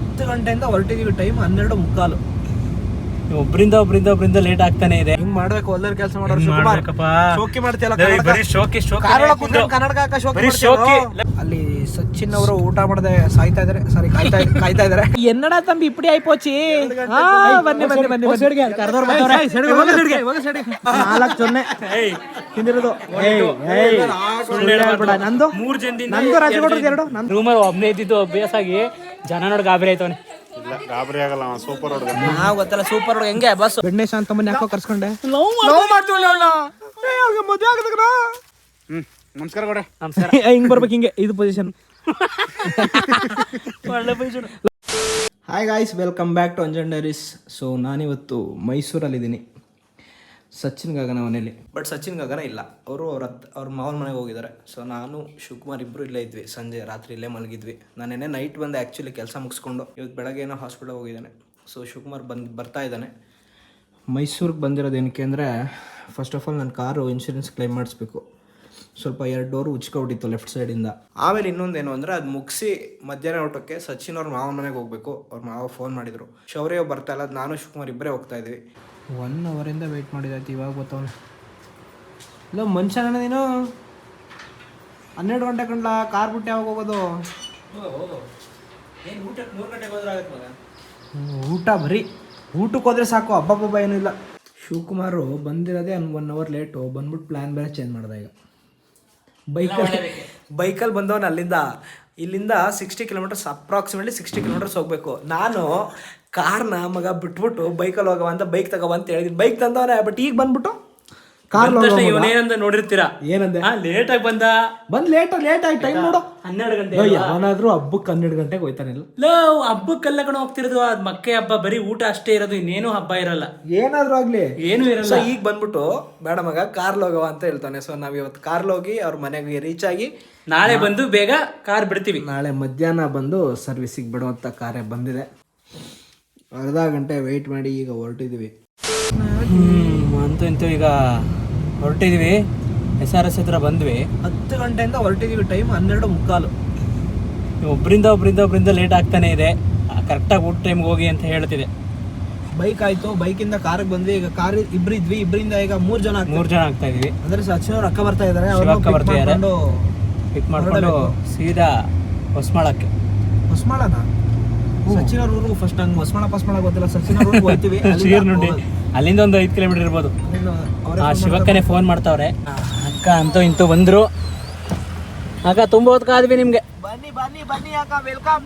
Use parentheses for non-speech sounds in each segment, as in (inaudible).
ಹತ್ತು ಗಂಟೆಯಿಂದ ಹೊರಟಿದೀವಿ ಟೈಮ್ ಹನ್ನೆರಡು ಮುಕ್ಕಾಲು ಒಬ್ರಿಂದ ಒಬ್ರಿಂದ ಒಬ್ರಿಂದ ಲೇಟ್ ಆಗ್ತಾನೆ ಇದೆ ಹಿಂಗ್ ಮಾಡ್ಬೇಕು ಹೊಲ್ದರ್ ಕೆಲಸ ಮಾಡೋರು? ಶೋಕಿ ಮಾಡ್ತಿಯಲ್ಲ ಲೇ, ಕನ್ನಡಕ. ಬರೀ ಶೋಕಿ, ಕನ್ನಡಕ ಶೋಕಿ ಬರೀ ಶೋಕಿ. ಅಲ್ಲಿ ಸಚಿನ್ ಅವರು ಊಟ ಮಾಡದೆ ಸಾಯ್ತಾ ಇದಾರೆ. ಸಾರಿ ಕಾಯ್ತಾ ಕಾಯ್ತಾ ಇದಾರೆ. ಎನ್ನಡ ತಂಬಿ ಇಪ್ಪಡಿ ಆಯ್ಪೋಚಿ. ಆ, ಬನ್ನಿ ಬನ್ನಿ ಬನ್ನಿ. ನಾಲ್ಕು ಸೊನ್ನೆ. ತಿಂದಿರೋದು. ಏಯ್, ಏಯ್, ಸುಳ್ಳು ಹೇಳ್ಬೇಡ. ನಂದು? ಮೂರ್ ಜನದಿಂದ ನಂದು ರಾಜಗೌಡ್ರದ್ದು ಎರಡು. ನಂದು? ರೂಮಲ್ಲಿ ಒಬ್ನೇ ಇದ್ದಿದ್ದು ಅಭ್ಯಾಸ ಆಗಿ ಜನ ನೋಡಿ ಗಾಬರಿ ಆಯ್ತವನೆ. ಗಾಬರಿ ಆಗಲ್ಲ ಸೂಪರ್ ನಾವು ಗೊತ್ತಲ್ಲ ಸೂಪರ್ ಹುಡುಗ ಹೆಂಗೆ ಬಸ್ ಬೆಣ್ಣೆ ಅಂತ ಮನೆ ಯಾಕೋ ಕರ್ಸ್ಕೊಂಡೆ? ಲವ್ ಮಾಡ್ತೀವಿ ಅವ್ರಿಗೆ ಮದುವೆ ಆಗದಕ್ರ ಹ್ಮ್. ನಮಸ್ಕಾರ ಕೊಡೆ ನಮಸ್ಕಾರ. ಹಿಂಗ್ ಬರ್ಬೇಕು ಹಿಂಗೆ. ಇದು ಪೊಸಿಷನ್ ಒಳ್ಳೆ position hi guys welcome back to Anjan diaries so ನಾನಿವತ್ತು ಮೈಸೂರಲ್ಲಿದ್ದೀನಿ. ಸಚಿನ್ ಗಗನ ಮನೇಲಿ. ಬಟ್ ಸಚಿನ್ ಗಗನ ಇಲ್ಲ. ಅವರು ಅವ್ರ ಅತ್ ಅವ್ರ ಮಾವನ ಮನೆಗೆ ಹೋಗಿದ್ದಾರೆ. ಸೊ ನಾನು ಶಿವಕುಮಾರ್ ಇಬ್ಬರು ಇಲ್ಲೇ ಇದ್ವಿ. ಸಂಜೆ ರಾತ್ರಿ ಇಲ್ಲೇ ಮಲಗಿದ್ವಿ. ನಾನು ನೆನ್ನೆ ನೈಟ್ ಬಂದು ಆ್ಯಕ್ಚುಲಿ ಕೆಲಸ ಮುಗಿಸ್ಕೊಂಡು ಇವತ್ತು ಬೆಳಗ್ಗೆ ಏನೋ ಹಾಸ್ಪಿಟಲ್ ಹೋಗಿದ್ದಾನೆ. ಸೊ ಶಿವಕುಮಾರ್ ಬಂದು ಬರ್ತಾ ಇದ್ದಾನೆ. ಮೈಸೂರಿಗೆ ಬಂದಿರೋದು ಏನಕ್ಕೆ ಅಂದರೆ ಫಸ್ಟ್ ಆಫ್ ಆಲ್ ನನ್ನ ಕಾರು ಇನ್ಶೂರೆನ್ಸ್ ಕ್ಲೈಮ್ ಮಾಡಿಸ್ಬೇಕು. ಸ್ವಲ್ಪ ಎರಡು ಡೋರ್ ಉಚ್ಕೊಬಿಟ್ಟಿತ್ತು ಲೆಫ್ಟ್ ಸೈಡಿಂದ. ಆಮೇಲೆ ಇನ್ನೊಂದೇನು ಅಂದ್ರೆ ಅದು ಮುಗಿಸಿ ಮಧ್ಯಾಹ್ನ ಊಟಕ್ಕೆ ಸಚಿನ್ ಅವ್ರ ಮಾವನ ಮನೆಗೆ ಹೋಗ್ಬೇಕು. ಅವ್ರ ಮಾವ ಫೋನ್ ಮಾಡಿದ್ರು. ಶೌರ್ಯ ಬರ್ತಾ ಇಲ್ಲ ನಾನು ಶಿವಕುಮಾರ್ ಇಬ್ಬರೇ ಹೋಗ್ತಾ ಇದ್ವಿ. ಒನ್ ಅವರಿಂದ ವೆಯ್ಟ್ ಮಾಡಿದಾಯ್ತು ಇವಾಗ ಗೊತ್ತವನು ಇಲ್ಲ ಮನುಷ್ಯ ನೀನು? ಹನ್ನೆರಡು ಗಂಟೆ ಕಂಡ್ಲ? ಕಾರ್ ಬಿಟ್ಟು ಯಾವಾಗ ಹೋಗೋದು? ಊಟ ಬರೀ ಊಟಕ್ಕೆ ಹೋದ್ರೆ ಸಾಕು ಹಬ್ಬಬ್ಬ ಏನಿಲ್ಲ ಶಿವಕುಮಾರು ಬಂದಿರೋದೇ ಒನ್ ಅವರ್ ಲೇಟು ಬಂದ್ಬಿಟ್ಟು ಪ್ಲ್ಯಾನ್ ಬೇರೆ ಚೇಂಜ್ ಮಾಡ್ದೆ ಈಗ. ಬೈಕಲ್ಲಿ ಬೈಕಲ್ಲಿ ಬಂದವನು ಅಲ್ಲಿಂದ. ಇಲ್ಲಿಂದ sixty kilometres approximately sixty kilometres ಹೋಗ್ಬೇಕು. ನಾನು ಕಾರ್ನ ಮಗ ಬಿಟ್ಬಿಟ್ಟು ಬೈಕಲ್ಲಿ ಹೋಗವ ಅಂತ ಬೈಕ್ ತಗೋ ಅಂತ ಹೇಳಿದ್ದೀನಿ ಬೈಕ್ ತಂದವನೇ ಬಟ್ ಈಗ ಬಂದ್ಬಿಟ್ಟು? ಕಾರ್ ಇವನೇನಂದ ನೋಡಿರ್ತೀರಾ? ಏನಂದೆ? ಲೇಟ್ ಆಗಿ ಬಂದ? ಬಂದ್ ಲೇಟ್ ಲೇಟ್ ಆಗಿ ಟೈಮ್ ನೋಡು. ಹನ್ನೆರಡು ಗಂಟೆ ಯಾವನಾದ್ರೂ ಹಬ್ಬಕ್ಕೆ ಹನ್ನೆರಡು ಗಂಟೆಗೆ ಹೋಯ್ತಾನಿಲ್ಲ ಲೋ ಹಬ್ಬಕ್ಕೆಲ್ಲ ಕಣ ಹೋಗ್ತಿರೋದು ಅದ್ ಮಕ್ಕೆ ಹಬ್ಬ ಬರೀ ಊಟ ಅಷ್ಟೇ ಇರೋದು ಇನ್ನೇನು ಹಬ್ಬ ಇರಲ್ಲ. ಏನಾದ್ರೂ ಆಗ್ಲಿ. ಏನು ಇರಲ್ಲ. ಸೊ ಈಗ ಬಂದ್ಬಿಟ್ಟು ಬೇಡ ಮಗ ಕಾರ್ ಹೋಗವ ಅಂತ ಹೇಳ್ತಾನೆ. ಸೊ ನಾವ್ ಇವತ್ತು ಕಾರ್ ಹೋಗಿ ಅವ್ರ ಮನೆಗೆ ರೀಚ್ ಆಗಿ ನಾಳೆ ಬಂದು ಬೇಗ ಕಾರ್ ಬಿಡ್ತೀವಿ. ನಾಳೆ ಮಧ್ಯಾಹ್ನ ಬಂದು ಸರ್ವಿಸಿಗೆ ಬಿಡುವಂತ ಕಾರ್ಯ ಬಂದಿದೆ. ಅರ್ಧ ಗಂಟೆ ವೆಯ್ಟ್ ಮಾಡಿ ಈಗ ಹೊರಟಿದೀವಿ. ಹ್ಮ್ ಅಂತೂ ಇಂತೂ ಈಗ ಹೊರಟಿದೀವಿ. ಎಸ್ ಆರ್ ಎಸ್ ಹತ್ರ ಬಂದ್ವಿ. ಹತ್ತು ಗಂಟೆಯಿಂದ ಹೊರಟಿದ್ವಿ ಟೈಮ್ ಹನ್ನೆರಡು ಮುಕ್ಕಾಲು. ಒಬ್ಬರಿಂದ ಒಬ್ಬರಿಂದ ಒಬ್ಬರಿಂದ ಲೇಟ್ ಆಗ್ತಾನೆ ಇದೆ. ಕರೆಕ್ಟಾಗಿ ಊಟ ಟೈಮ್ಗೆ ಹೋಗಿ ಅಂತ ಹೇಳ್ತಿದೆ. ಬೈಕ್ ಆಯ್ತು ಬೈಕಿಂದ ಕಾರಿಗೆ ಬಂದ್ವಿ. ಈಗ ಕಾರ್ ಇಬ್ರು ಇದ್ವಿ. ಇಬ್ಬರಿಂದ ಈಗ ಮೂರು ಜನ ಮೂರು ಜನ ಆಗ್ತಾ ಇದ್ವಿ ಅಂದ್ರೆ ಅವ್ರು ಅಕ್ಕ ಬರ್ತಾ ಇದಾರೆ. ಅಕ್ಕ ಬರ್ತಾ ಇದ್ದಾರೆ ಪಿಕ್ ಮಾಡ್ಕೊಂಡು ಸೀದಾ ಹೊಸ್ಮಾಳಕ್ಕೆ. ಹೊಸ್ಮಾಳನ? ಸಚಿನ್ ಊರು ಫಸ್ಟ್ ನಂಗೆ ಹೊಸ್ಮಾಳ ಪಸ್ಮಣ ಗೊತ್ತಿಲ್ಲ. ಸಚಿನ್ ಅವ್ರ ಹೋಗ್ತೀವಿ (laughs) ಅಲ್ಲಿಂದ ಶೀರ್ನುಂಡಿ. ಅಲ್ಲಿಂದ ಒಂದು ಐದು ಕಿಲೋಮೀಟರ್ ಇರ್ಬೋದು. ಆ ಶಿವಕ್ಕನೇ ಫೋನ್ ಮಾಡ್ತಾವ್ರೆ. ಅಕ್ಕ ಅಂತೂ ಇಂತೂ ಬಂದ್ರು. ಅಕ್ಕ ತುಂಬ ಹೊತ್ಕಾದ್ವಿ ನಿಮ್ಗೆ. ಬನ್ನಿ ಬನ್ನಿ ಬನ್ನಿ ಅಕ್ಕ ವೆಲ್ಕಮ್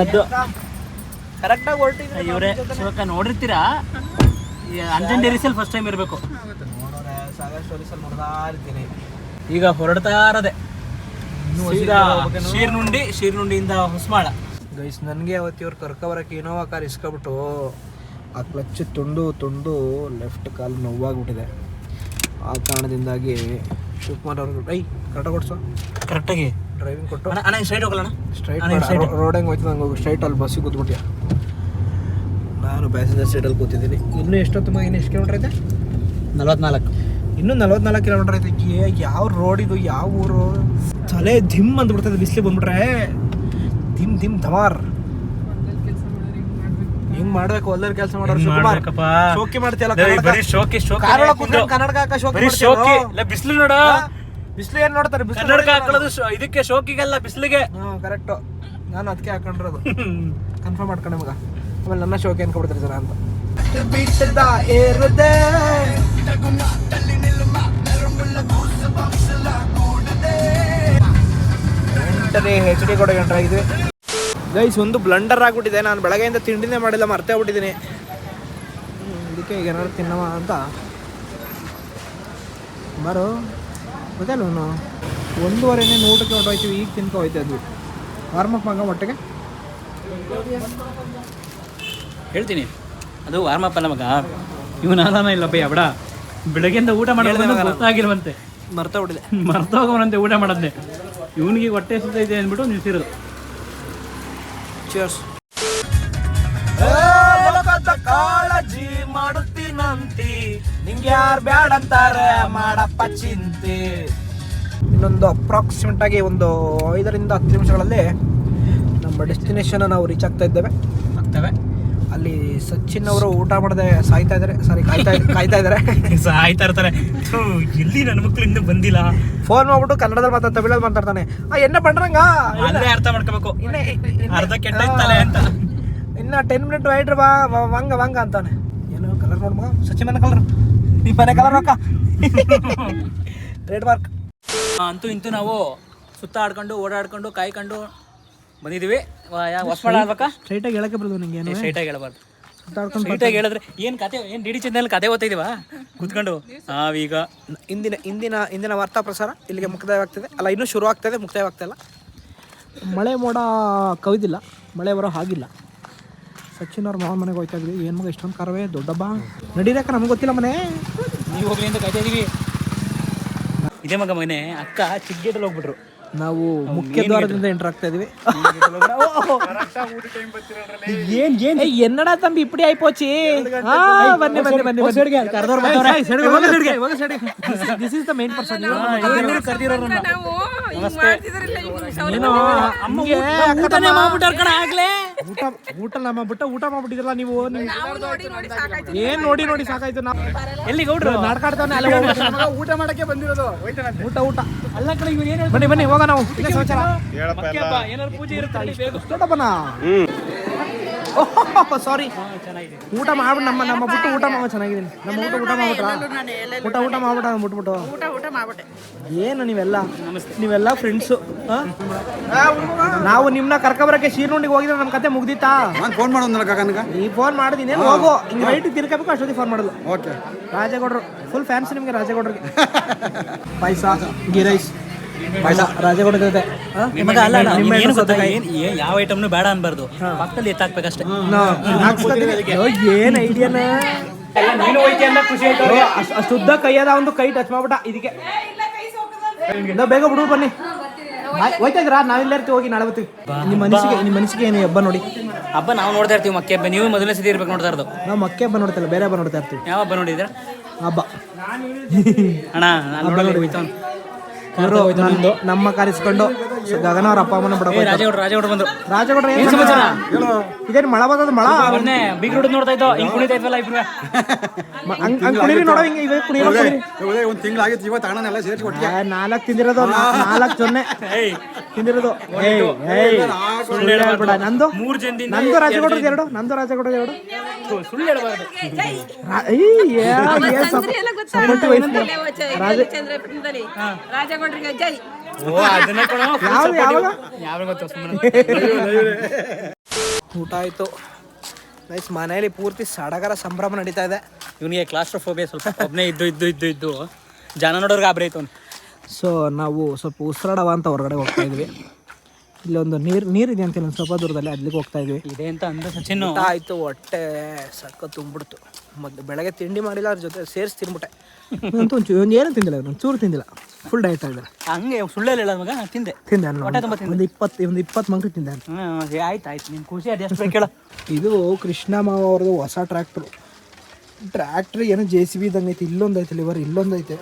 ಅದು ಕರೆಕ್ಟಾಗಿ ಹೊರಟಿದ್ರೆ ಇವರೇ ಶಿವಕ್ಕ ನೋಡಿರ್ತೀರಾ? ಅಂಜನ್ ಡೇರಿಸಲ್ಲಿ ಫಸ್ಟ್ ಟೈಮ್ ಇರಬೇಕು. ಸಾಗರ್ ಸ್ಟೋರೀಸಲ್ಲಿ ನೋಡ್ತಾ ಇರ್ತೀನಿ. ಈಗ ಹೊರಡ್ತಾ ಇರೋದೆ. ಶೀರ್ನುಂಡಿ ಶೀರ್ನುಂಡಿಯಿಂದ ಹೊಸ್ಮಾಳ. ಗೈಸ್ ನನಗೆ ಅವತ್ತು ಇವ್ರು ಕರ್ಕೊಬರಕ್ಕೆ ಇನೋವಾ ಕಾರ್ ಇಸ್ಕೊಬಿಟ್ಟು ಆ ಕ್ಲಚ್ ತುಂಡು ತುಂಡು ಲೆಫ್ಟ್ ಕಾಲು ನೋವಾಗ್ಬಿಟ್ಟಿದೆ. ಆ ಕಾರಣದಿಂದಾಗಿ ಶಿವಕುಮಾರ್ ಅವ್ರಿಗೆ ಐ ಕರೆಕ್ಟಾಗಿ ಕೊಡ್ಸು ಕರೆಕ್ಟಾಗಿ ಡ್ರೈವಿಂಗ್ ಕೊಟ್ಟು. ಅಣ್ಣ ಸ್ಟ್ರೈಟ್ ಹೋಗಲ್ಲ ಸ್ಟ್ರೈಟ್ ರೋಡ್ ಹೆಂಗೆ ಹೋಯ್ತು ನಂಗೆ ಸ್ಟ್ರೈಟ್ ಅಲ್ಲಿ ಬಸ್ಸಿಗೆ ಕೂತ್ಬಿಟ್ಯ? ನಾನು ಪ್ಯಾಸೆಂಜರ್ ಸೀಟಲ್ಲಿ ಕೂತಿದ್ದೀನಿ. ಇನ್ನೂ ಎಷ್ಟೊತ್ತು ಮಗ ಇನ್ನು ಎಷ್ಟು ಕಿಲೋಮೀಟ್ರ್ ಐತೆ? ನಲವತ್ನಾಲ್ಕು. ಇನ್ನೂ ನಲ್ವತ್ನಾಲ್ಕು ಕಿಲೋಮೀಟರ್ ಐತೆ ಯಾವ ರೋಡಿದು ಯಾವ ಊರು? ತಲೆ ಧಿಮ್ ಅಂದ್ಬಿಡ್ತದೆ ಬಿಸಿಲು ಬಂದ್ಬಿಟ್ರೆ. ಧಿಮ್ ಧಿಮ್ ಧಮಾರ್. ಹಿಂಗ್ ಮಾಡ್ಬೇಕು. ಒಲ್ಲರ್ ಕೆಲಸ ಮಾಡೋರು ಶೋಕಿ ಮಾಡ್ತಿಯಲ್ಲ ಬರೀ ಶೋಕಿ ಶೋಕಿ. ಕಾರೊಳಗೆ ಕೂತ್ಕೊಂಡು ಕನ್ನಡಕ ಹಾಕ ಶೋಕಿ ಬರೀ ಶೋಕಿ. ಬಿಸಿಲು ನೋಡು. ಬಿಸಿಲು ಏನ್ ನೋಡ್ತಾರೆ? ಬಿಸಿಲು ಕನ್ನಡಕ ಹಾಕೊಳ್ಳೋದು ಶೋ- ಇದಕ್ಕೆ ಶೋಕಿಗೆಲ್ಲ ಬಿಸಿಲಿಗೆ. ಹ್ಮ್ ಕರೆಕ್ಟು ನಾನು ಅದಕ್ಕೆ ಹಾಕೊಂಡಿರೋದು. (laughs) ಕನ್ಫರ್ಮ್ ಮಾಡ್ಕೊಂಡೆ ಮಗ. ಆಮೇಲೆ ನನ್ನ ಶೋಕಿ ಅನ್ಕೊಬಿಡ್ತಾರೆ ಜನ ಅಂತ. ಬಿಟ್ಟದ ಏರುದೆ. ಎಂಟನೇ ಹೆಚ್ ಡಿ ಕೊಡೋ ಎಂಟ್ರಾಗಿದ್ವಿ ಗೈಸ್ ಒಂದು ಬ್ಲಂಡರ್ ಆಗ್ಬಿಟ್ಟಿದೆ. ನಾನು ಬೆಳಗ್ಗೆಯಿಂದ ತಿಂಡಿನೇ ಮಾಡಿಲ್ಲ ಮರ್ತೇ ಬಿಟ್ಟಿದ್ದೀನಿ ಇದಕ್ಕೆ ಈಗ ಏನಾದ್ರು ತಿನ್ನವ ಅಂತ. ಬರೋ. ಗೊತ್ತಲ್ಲ ಅವನು. ಒಂದೂವರೆನೇ ಊಟಕ್ಕೆ ಹೊರಟೋಯ್ತೀವಿ ಈಗ ತಿನ್ಕೊ ಹೋಯ್ತಾ ಇದ್ವಿ ವಾರ್ಮಪ್ ಮಗ ಒಟ್ಟಿಗೆ ಹೇಳ್ತೀನಿ. ಅದು ವಾರ್ಮಪ್ ಅಲ್ಲ ಮಗ. ಇವನು ಇಲ್ಲ ಬೈ ಅವಡ ಬೆಳಗ್ಗೆಯಿಂದ ಊಟ ಮಾಡೋದು ಗೊತ್ತಾಗಿಲ್ವಂತೆ. ಮರ್ತೇ ಬಿಟ್ಟಿದೆ ಮರ್ತೋಗವನಂತೆ ಊಟ ಮಾಡಂತೆ ಇವನಿಗೆ ಹೊಟ್ಟೆ ಸುತ್ತೈತೆ ಅಂದ್ಬಿಟ್ಟು ನಿಲ್ಸಿರೋದು. ಚಿಯರ್ಸ್ ಕಾಳಜಿ ಮಾಡುತ್ತೀನಂತಿ ನಿಂಗೆ ಯಾರು ಬ್ಯಾಡ ಅಂತಾರೆ ಮಾಡಪ್ಪ ಚಿಂತೆ. ಇನ್ನೊಂದು ಅಪ್ರಾಕ್ಸಿಮೇಟ್ ಆಗಿ ಒಂದು ಐದರಿಂದ ಹತ್ತು ನಿಮಿಷಗಳಲ್ಲಿ ನಮ್ಮ ಡೆಸ್ಟಿನೇಷನ್ ನಾವು ರೀಚ್ ಆಗ್ತಾ ಇದ್ದೇವೆ. ಆಗ್ತವೆ. ಸಚಿನ್ ಅವರು ಊಟ ಮಾಡದೆ ಸಾಯ್ತಾ ಇದಾರೆ. ಸಾರಿ ಕಾಯ್ತಾ ಕಾಯ್ತಾ ಇದಾರೆ. (laughs) ಸಾಯ್ತಾ ಇರ್ತಾರೆ. ಎಲ್ಲಿ ನನ್ನ ಮಕ್ಳು ಇಂದ ಬಂದಿಲ್ಲ. ಫೋನ್ ಮಾಡ್ಬಿಟ್ಟು ಕನ್ನಡದಲ್ಲಿ ಮಾತಾಡ್ತಾ ತಮಿಳಲ್ಲಿ ಮಾತಾಡ್ತಾನೆ. ಆ ಎನ್ನ ಬಂಡ್ರಂಗ ಅರ್ಥ ಮಾಡ್ಕೋಬೇಕು. ಅರ್ಧ ಕೆಟ್ಟ ಅಂತ. ಇನ್ನ ಟೆನ್ ಮಿನಿಟ್ ವೈಡ್ರ ಬಾ ವಂಗ ವಂಗ ಅಂತಾನೆ. ಏನು ಕಲರ್ ನೋಡ್ಮ? ಸಚಿನ್ ಮನೆ ಕಲರ್ ನೀ ಮನೆ ಕಲರ್ ಅಕ್ಕ ಟ್ರೇಡ್ ಮಾರ್ಕ್ ಅಂತೂ ಇಂತೂ ನಾವು ಸುತ್ತ ಆಡ್ಕೊಂಡು ಓಡಾಡ್ಕೊಂಡು ಕಾಯ್ಕೊಂಡು ಬಂದಿದ್ದೀವಿ. ವಾಶ್ ಮಾಡ್ಬೇಕಾ ಸ್ಟ್ರೈಟಾಗಿ ಹೇಳಕ್ಕೆ ಬರೋದು ನನಗೆ ಸ್ಟ್ರೈಟಾಗಿ ಹೇಳಬಾರ್ದು. ಸ್ಟ್ರೈಟಾಗಿ ಹೇಳಿದ್ರೆ ಏನು ಕತೆ ಏನು ಡಿ ಡಿ ಚಾನಲ್ ಕತೆ ಓದ್ತಿದೀವ ಕುತ್ಕೊಂಡು ನಾವೀಗ ಇಂದಿನ ಇಂದಿನ ಇಂದಿನ ವಾರ್ತಾ ಪ್ರಸಾರ ಇಲ್ಲಿಗೆ ಮುಕ್ತಾಯವಾಗ್ತದೆ. ಅಲ್ಲ ಇನ್ನೂ ಶುರು ಆಗ್ತದೆ ಮುಕ್ತಾಯ ಇಲ್ಲ. ಮಳೆ ಮೋಡ ಕವಿದಿಲ್ಲ ಮಳೆ ಬರೋ ಹಾಗಿಲ್ಲ. ಸಚಿನ್ ಅವ್ರ ಮಾವನ ಮನೆಗೆ ಹೋಯ್ತಾ ಇದ್ವಿ. ಏನು ಮಗ ಇಷ್ಟೊಂದು ಕರವೇ ದೊಡ್ಡಬ್ಬ. ನಡೀರಕ್ಕ ನಮ್ಗೆ ಗೊತ್ತಿಲ್ಲ ಮನೆ. ನೀವು ಹೋಗ್ಲಿ ಅಂತ ಕಾಯ್ತಾ ಇದೀವಿ. ಇದೇ ಮಗ ಮನೆ ಅಕ್ಕ ಚಿಕ್ಕ ಗೇಟಲ್ಲಿ ಹೋಗ್ಬಿಟ್ರು. ನಾವು ಮುಖ್ಯ ದ್ವಾರದಿಂದ ಎಂಟರ್ ಆಗ್ತಾ ಇದೀವಿ. ಏನ್ ಏನ್ ಎನ್ನಡ ತಂಬಿ ಇಪ್ಪಡಿ ಆಯ್ಪೋಚಿ. ಬನ್ನಿ ಬನ್ನಿ ಬನ್ನಿ this is the main person ಕರ್ದಿರೋರನ್ನ ಇವ್ರು ಅಮ್ಮಗೆ ಊಟನೇ ಮಾಡ್ಬಿಟ್ಟಾರ ಕಣ ಆಗ್ಲೇ. ಊಟ ಊಟ ನಮ್ಮ ಬಿಟ್ಟ ಊಟ ಮಾಡ್ಬಿಟ್ಟಿದ್ರಲ್ಲ ನೀವು? ಏನು ನೋಡಿ ನೋಡಿ ಸಾಕಾಯ್ತು ಏನ್ ನೋಡಿ ನೋಡಿ ಸಾಕಾಯ್ತು ನಾವು? ಎಲ್ಲಿ ಗೌಡ್ರು? ನಾಡ್ಕಾಡ್ತಾನೆ ಅಲ್ಲೇ ಊಟ ಮಾಡಕ್ಕೆ ಬಂದಿರೋದು. ಊಟ ಊಟ. ಅಲ್ಲ ಕಡೆ ಇವ್ರು ಏನ್ ಬನ್ನಿ ಬನ್ನಿ ಹೋಗ ನಾವು. ಏನಾದ್ರು ಪೂಜೆ ಇರುತ್ತೆ ಅಲ್ಲಿ ದೊಡ್ಡಪ್ಪನ ಸಾರಿ ಊಟ ಮಾಡ್ಬಿಟ್ಟು ನಮ್ಮ ನಮ್ಮ ಬಿಟ್ಟು ಊಟ ಮಾವ ಚೆನ್ನಾಗಿದ್ದೀನಿ. ನಮ್ಮ ಊಟ ಊಟ ಮಾಡ್ಬಿಟ್ರ? ಊಟ ಊಟ ಮಾಡ್ಬಿಟ್ಟ ಬಿಟ್ಬಿಟ್ಟು ಊಟ ಊಟ ಮಾಡ್ಬಿಟ್ಟೆ. ಏನು ನೀವೆಲ್ಲ? ನೀವೆಲ್ಲ ಫ್ರೆಂಡ್ಸು ನಾವು ನಿಮ್ನ ಕರ್ಕೊಬರಕ್ಕೆ ಶೀರ್ನುಂಡಿಗೆ ಹೋಗಿದ್ರೆ ನಮ್ಮ ಕತೆ ಮುಗ್ದಿತ್ತಾ? ನಾನು ಫೋನ್ ಮಾಡೋದಲ್ಲ ಕಾಕನಗ ನೀ ಫೋನ್ ಮಾಡಿದೀನಿ ಹೋಗು. ಹಿಂಗೆ ರೈಟ್ ತಿರ್ಕಬೇಕು ಅಷ್ಟೊತ್ತಿಗೆ ಫೋನ್ ಮಾಡೋದು. ಓಕೆ. ರಾಜೇಗೌಡರು ಫುಲ್ ಫ್ಯಾನ್ಸ್ ನಿಮಗೆ ರಾಜೇಗೌಡರಿಗೆ. (laughs) ಪಾಯಸ ಗೀ ರೈಸ್ ಪಾಯಸ ರಾಜೇಗೌಡ ಜೊತೆ ಆ? ಅಲ್ಲ ಏನು ಗೊತ್ತಾ. ಏನ್ ಯಾವ ಐಟಮ್ನು ಬೇಡ ಅನ್ಬಾರ್ದು. ಪಕ್ಕದಲ್ಲಿ ಎತ್ತಾಕ್ಬೇಕಷ್ಟೇ. ಏನ್ ಐಡಿಯಾನ ನೀನು ಹೋಯ್ತಿ ಅಂತ ಖುಷಿ ಆಯ್ತು. ಶುದ್ಧ ಕೈಯದ ಒಂದು ಕೈ ಟಚ್ ಮಾಡ್ಬಿಟ್ಟ. ಇದಕ್ಕೆ. ನಾವು ಬೇಗ ಬಿಡು ಬನ್ನಿ. ಹೋಯ್ತಾ ಇದ್ರಾ ನಾವಿಲ್ಲ ಇರ್ತೀವಿ ಹೋಗಿ ನಾಳೆ ಬರ್ತೀವಿ. ನಿಮ್ಮ ಮನಸ್ಸಿಗೆ ನಿಮ್ಮ ಮನಸ್ಸಿಗೆ ಏನು ಹಬ್ಬ ನೋಡಿ? ಹಬ್ಬ ನಾವು ನೋಡ್ತಾ ಇರ್ತೀವಿ ಮಕ್ಕೆ ಹಬ್ಬ. ನೀವು ಮೊದಲನೇ ಸತಿ ಇರ್ಬೇಕು ನೋಡ್ತಾ ಇರೋದು. ನಾವು ಮಕ್ಕೆ ಹಬ್ಬ ನೋಡ್ತಿಲ್ಲ ಬೇರೆ ಹಬ್ಬ ನೋಡ್ತಾ ಇರ್ತೀವಿ. ಯಾವ ಹಬ್ಬ ನೋಡಿದ್ರ ಹಬ್ಬ. ಅಣ್ಣ ನಾನು ನೋಡಲಿ ಹೋಯ್ತು. ಅವ್ನು. ಇವ್ರು ನಂದು. ನಮ್ಮ ಕರೆಸ್ಕೊಂಡು ಗಗನ ಅವ್ರ ಅಪ್ಪ ಅಮ್ಮನ ಬಿಡ ಬಿಡಬೇಕು ರಾಜೇಗೌಡ್ರು ಬಂದ್ರು. ಏನ್ ಸಮಾಚಾರ? ಇದೇನು ಮಳ ಬಂದದ ಮಳ? ಮೊನ್ನೆ ಬಿಗ್ ರೋಡ್ ನೋಡ್ತಾ ಇದ್ದೋ ಹಿಂಗ್ ಕುಣಿತಾ ಇದ್ವಲ್ಲ ಇಬ್ರು? ಮ- ಹಂಗ್ ಹಂಗ್ ಕುಣೀರಿ ನೋಡೋ ಹಿಂಗೆ ಇವಾಗ ಕುಣಿ ಕುಣೀರಿ ಒಂದು ತಿಂಗಳಾಗಿತ್ತು ಇವತ್ತು ಅಣ್ಣನೆಲ್ಲ ಸೇರಿಸಿ ಕೊಟ್ಟಿಗೆ ನಾಲ್ಕು ತಿಂದಿರೋದು ನಾಲ್ಕು ಜೊನ್ನೆ. ತಿಂದಿರೋದು. ಏಯ್ ಏಯ್. ಸುಳ್ಳು ಹೇಳ್ಬೇಡ ನಂದು ಮೂರ್ ಜನದಿಂದ ನಂದು ರಾಜಗೌಡ್ರದ್ದು ಎರಡು. ನಂದು ರಾಜಗೌಡ್ರದ್ದು ಎರಡು. ಸುಳ್ಳು ಹೇಳ್ಬಾರ್ದು. ಎಲ್ಲ. ರಾಜ- ಜೈ. ಓ ಅದನ್ನ ಊಟ ಆಯ್ತು. ನೈಸ್ ಮನೆಯಲ್ಲಿ ಪೂರ್ತಿ ಸಡಗರ ಸಂಭ್ರಮ ನಡೀತಾ ಇದೆ. ಇವನಿಗೆ ಕ್ಲಾಸ್ಟ್ರೋಫೋಬಿಯಾ ಸ್ವಲ್ಪ ಒಬ್ಬನೇ ಇದ್ದು ಇದ್ದು ಇದ್ದು ಇದ್ದು. ಜನ ನೋಡೋರ್ಗೆ ಗಾಬರಿ ಆಯ್ತು ಅವ್ನು. ಸೊ ನಾವು ಸ್ವಲ್ಪ ಉಸಿರಾಡವ ಅಂತ ಹೊರಗಡೆ ಹೋಗ್ತಾ ಇದ್ವಿ. ಇಲ್ಲೊಂದು ನೀರು ನೀರಿದೆ ಅಂತ ಒಂದು ಸ್ವಲ್ಪ ದೂರದಲ್ಲಿ ಅಲ್ಲಿಗೆ ಹೋಗ್ತಾ ಇದ್ವಿ. ಇದೆ ಅಂತ ಅಂದ ಸಚಿನ್ ಆಯ್ತು ಹೊಟ್ಟೆ ಸಕ್ಕ ತುಂಬಿಡ್ತು. ಮೊದಲು ಬೆಳಗ್ಗೆ ತಿಂಡಿ ಮಾಡಿಲ್ಲ ಅವ್ರ ಜೊತೆ ಸೇರಿಸಿ ತಿನ್ಬಿಟ್ಟೆ. ಅಂತೂ ಒಂಚೂರು ಒಂದು ಏನು ತಿಂದಿಲ್ಲ ಒಂದು ಚೂರು ತಿಂದಿಲ್ಲ. ಫುಲ್ ಡಯಟ್ ಆಗಿದೆ ಹಂಗೆ ಸುಳ್ಳಲ್ಲಿ ಹೇಳೋದು ಮಗ? ನಾನು ತಿಂದೆ. ತಿಂದೆ ನಾನು ಹೊಟ್ಟೆ ತುಂಬ ತಿಂದೆ. ಒಂದು ಇಪ್ಪತ್ತು ಒಂದು ಇಪ್ಪತ್ತು ಮಂಗ್ರಿ ತಿಂದೆ ಆಯ್ತು ಆಯ್ತು. ನಿನ್ನ ಖುಷಿ ಅದು ಎಷ್ಟು ಕೇಳು ಇದು ಕೃಷ್ಣ ಮಾವ ಅವ್ರದ್ದು ಹೊಸ ಟ್ರ್ಯಾಕ್ಟ್ರು ಟ್ರ್ಯಾಕ್ಟ್ರ್ ಏನೋ ಜೆ ಸಿ ಬಿ ಇದ್ದಂಗೆ ಐತೆ ಇಲ್ಲೊಂದು ಐತೆ ಲಿವರ್ ಇಲ್ಲೊಂದು ಐತೆ.